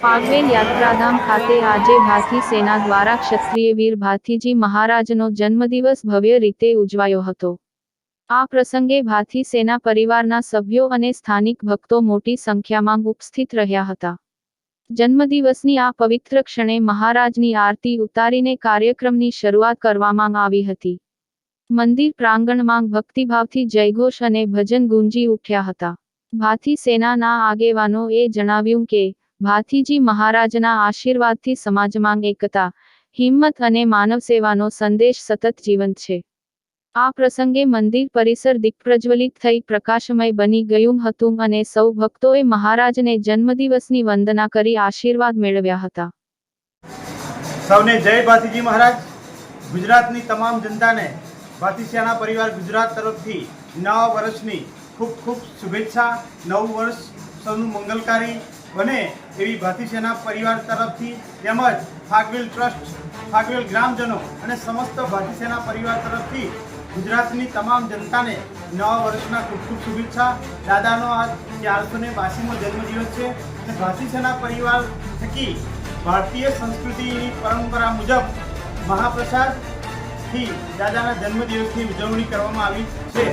ફાગવેલ યાત્રાધામ ખાતે આજે ભાથી સેના દ્વારા ક્ષત્રિય વીર ભાથીજી મહારાજનો જન્મદિવસ ભવ્ય રીતે ઉજવાયો હતો. આ પ્રસંગે ભાથી સેના પરિવારના સભ્યો અને સ્થાનિક ભક્તો મોટી સંખ્યામાં ઉપસ્થિત રહ્યા હતા. જન્મદિવસની આ પવિત્ર ક્ષણે મહારાજની આરતી ઉતારીને કાર્યક્રમની શરૂઆત કરવામાં આવી હતી. મંદિર પ્રાંગણમાં ભક્તિભાવથી જયઘોષ અને ભજન ગુંજી ઉઠ્યા હતા. ભાથી સેનાના આગેવાનોએ જણાવ્યું કે ભાથીજી મહારાજના આશીર્વાદથી સમાજમાં એકતા, હિંમત અને માનવ સેવાનો સંદેશ સતત જીવંત છે. આ પ્રસંગે મંદિર પરિસર દિગ્પ્રજ્વલિત થઈ પ્રકાશમય બની ગયું હતું અને સૌ ભક્તોએ મહારાજને જન્મદિવસની વંદના કરી આશીર્વાદ મેળવ્યા હતા. સૌને જય ભાતીજી મહારાજ. ગુજરાતની તમામ જનતાને ભાતી પરિવાર ગુજરાત તરફથી નવા વર્ષની ખૂબ ખૂબ શુભેચ્છા, નવું વર્ષ સૌનું મંગલકારી બને એવી ભાતીસેના પરિવાર તરફથી તેમજ ફાગવેલ ટ્રસ્ટ, ફાગવેલ ગ્રામજનો અને સમસ્ત ભાતીસેના પરિવાર તરફથી ગુજરાતની તમામ જનતાને નવા વર્ષના ખૂબ ખૂબ શુભેચ્છા. દાદાનો આ ચારસો ને બાસીમો જન્મદિવસ છે અને ભાતીસેના પરિવાર થકી ભારતીય સંસ્કૃતિની પરંપરા મુજબ મહાપ્રસાદથી દાદાના જન્મદિવસની ઉજવણી કરવામાં આવી છે.